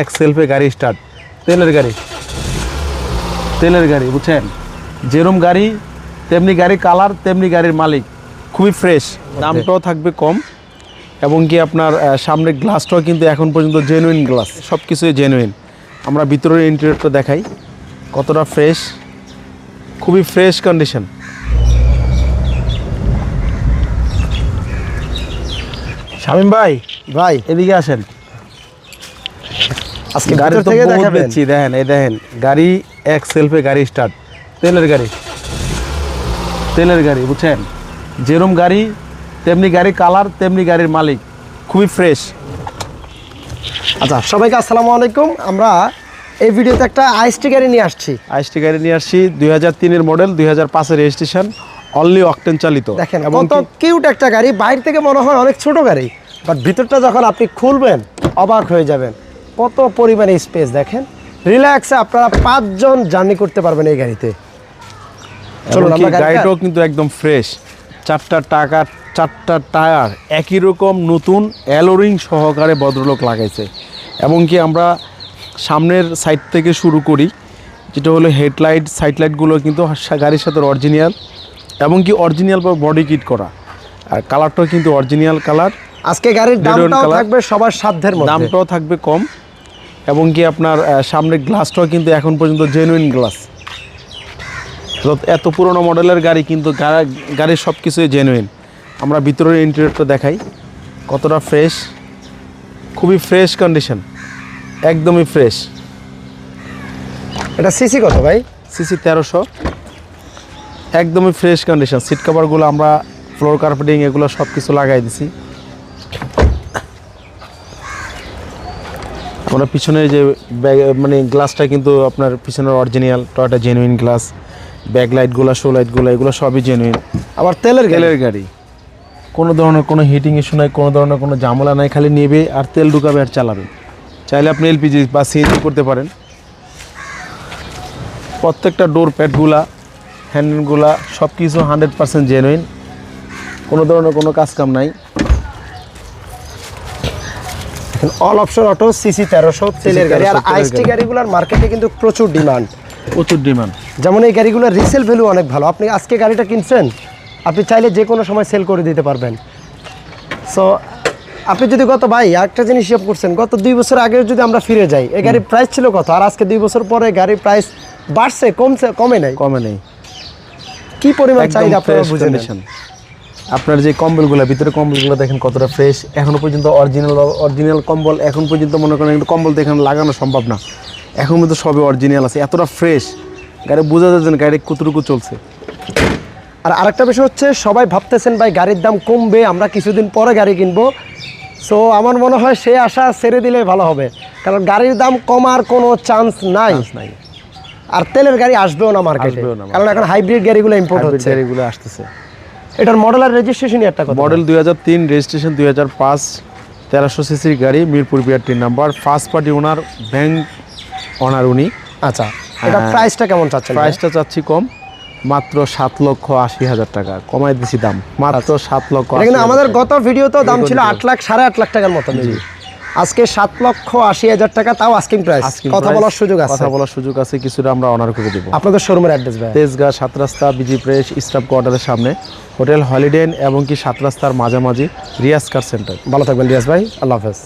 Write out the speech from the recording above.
এক সেলফে গাড়ি স্টার্ট তেলের গাড়ি। তেলের গাড়ি বুঝছেন? যেরম গাড়ি তেমনি গাড়ি কালার তেমনি গাড়ির মালিক। খুবই ফ্রেশ দামটাও থাকবে কম এবং কি আপনার সামনে গ্লাসটাও কিন্তু এখন পর্যন্ত জেনুইন গ্লাস সব কিছুই জেনুইন আমরা ভিতরের ইন্টেরিয়রটা দেখাই। কতটা ফ্রেশ খুবই ফ্রেশ কন্ডিশন শামিম ভাই ভাই। এদিকে আসেন। আজকে গাড়ি তো থেকে বহুত দেখেন এই দেখেন গাড়ি এক সেলফে গাড়ি স্টার্ট তেলের গাড়ি তেলের গাড়ি বুঝছেন? যেরম গাড়ি তেমনি গাড়ি কালার তেমনি গাড়ির মালিক খুবই ফ্রেশ আচ্ছা সবাইকে আসসালামু আলাইকুম। আমরা এই ভিডিওতে একটা আইএসটি গাড়ি নিয়ে আসছি। আইসটি গাড়ি নিয়ে আসছি দুই হাজার তিনের মডেল দুই হাজার পাঁচের রেজিস্ট্রেশন অনলি অকটেন চালিত। দেখেন এবং কত কিউট একটা গাড়ি বাইরে থেকে মনে হয় অনেক ছোট গাড়ি বাট ভিতরটা যখন আপনি খুলবেন অবাক হয়ে যাবেন। কত পরিমাণে স্পেস দেখেন? রিল্যাক্সে আপনারা পাঁচজন জার্নি করতে পারবেন এই গাড়িতে। চলুন গাড়িটাও কিন্তু একদম ফ্রেশ চারটা টাকা চারটা টায়ার একই রকম নতুন অ্যালোরিং সহকারে ভদ্রলোক লাগাইছে। এবং কি আমরা সামনের সাইড থেকে শুরু করি যেটা হলো হেডলাইট সাইড লাইটগুলো কিন্তু গাড়ির সাথে অরিজিনাল এবং কি অরিজিনাল বডি কিট করা। আর কালারটাও কিন্তু অরিজিনাল কালার আজকে গাড়ির দামটাও থাকবে সবার সাধ্যের মধ্যে। দামটাও থাকবে কম। এবং কি আপনার সামনের গ্লাসটাও কিন্তু এখন পর্যন্ত জেনুইন গ্লাস এত পুরনো মডেলের গাড়ি কিন্তু গাড়ির সব কিছুই জেনুইন আমরা ভিতরের ইন্টেরিয়রটা দেখাই। কতটা ফ্রেশ খুবই ফ্রেশ কন্ডিশন একদমই ফ্রেশ এটা সিসি কত ভাই? সিসি তেরোশো। একদমই ফ্রেশ কন্ডিশন সিট কভারগুলো আমরা ফ্লোর কার্পেটিং এগুলো সব কিছু লাগাই দিছি। আমরা পিছনে যে ব্যাগ মানে গ্লাসটা কিন্তু আপনার পিছনের original Toyota genuine glass back লাইটগুলো শো লাইটগুলো এগুলো সবই জেনুইন আবার তেলের তেলের গাড়ি। কোনো ধরনের কোনো হিটিং ইস্যু নাই কোনো ধরনের কোনো ঝামেলা নাই খালি নেবে আর তেল ঢুকাবে আর চালাবে। চাইলে আপনি এলপিজি বা সিএনজি করতে পারেন। প্রত্যেকটা ডোর প্যাডগুলা হ্যান্ডেলগুলা সব কিছু হান্ড্রেড পার্সেন্ট জেনুইন কোনো ধরনের কোনো কাজ কাম নাই। অল অপশন অটো সিসি তেরোশো তেলের গাড়ি। আর আইএসটি গাড়িগুলোর মার্কেটে কিন্তু প্রচুর ডিমান্ড প্রচুর ডিমান্ড যেমন এই গাড়িগুলোর রিসেল ভ্যালু অনেক ভালো। আপনি আজকে গাড়িটা কিনছেন আপনি চাইলে যে কোনো সময় সেল করে দিতে পারবেন। সো আপনি যদি গত ভাই একটা জিনিস হিসাব করছেন গত দুই বছর আগে যদি আমরা ফিরে যাই এই গাড়ির প্রাইস ছিল কত? আর আজকে দুই বছর পরে গাড়ির প্রাইস বাড়ছে কমছে কমে নাই? কমে নেই। কি পরিমাণ চাহিদা আপনারা বুঝে নেন। আপনার যে কম্বলগুলো ভিতরে কম্বলগুলো দেখেন কতটা ফ্রেশ এখনও পর্যন্ত অরিজিনাল অরিজিনাল কম্বল এখন পর্যন্ত মনে করেন কিন্তু কম্বল তো এখানে লাগানো সম্ভব না। এখন কিন্তু সবই অরিজিনাল আছে এতটা ফ্রেশ গাড়ি বোঝা যাচ্ছে না গাড়ি কতটুকু চলছে। আর আরেকটা বিষয় হচ্ছে সবাই ভাবতেছেন ভাই গাড়ির দাম কমবে আমরা কিছুদিন পরে গাড়ি কিনবো। সো আমার মনে হয় সে আশা ছেড়ে দিলে ভালো হবে। কারণ গাড়ির দাম কমার কোনো চান্স নাই। নাই। আর তেলের গাড়ি আসবেও না মার্কেটে না কারণ এখন হাইব্রিড গাড়িগুলো ইম্পোর্ট হচ্ছে। গাড়িগুলো আসতেছে। এটার মডেল আর রেজিস্ট্রেশন একটা কথা মডেল দুই হাজার তিন রেজিস্ট্রেশন দুই হাজার পাঁচ তেরোশো সিসির গাড়ি Mirpur বিআরটির number first party owner bank owner উনি। আচ্ছা এটা হ্যাঁ। প্রাইসটা কেমন চাচ্ছেন প্রাইসটা চাচ্ছি কম মাত্র সাত লক্ষ আশি হাজার টাকা। কমাই দিছি দাম মাত্র সাত লক্ষ কিন্তু আমাদের গত ভিডিওতেও দাম ছিল। আট লাখ সাড়ে আট লাখ টাকার মতো। maybe। আজকে সাত লক্ষ আশি হাজার টাকা তাও আস্কিং প্রাইস কথা বলার সুযোগ আছে। কথা বলার সুযোগ আছে কিছুটা আমরা অনার করে দেবো। আপনাদের শোরুমের অ্যাড্রেস ভাই। তেজগাঁ সাত রাস্তা বিজি প্রেস স্টাফ কোয়ার্টারের সামনে। হোটেল হলিডেন এবং কি সাত রাস্তার মাঝামাঝি রিয়াজ কার সেন্টার ভালো থাকবেন রিয়াজ ভাই আল্লাহ হাফেজ।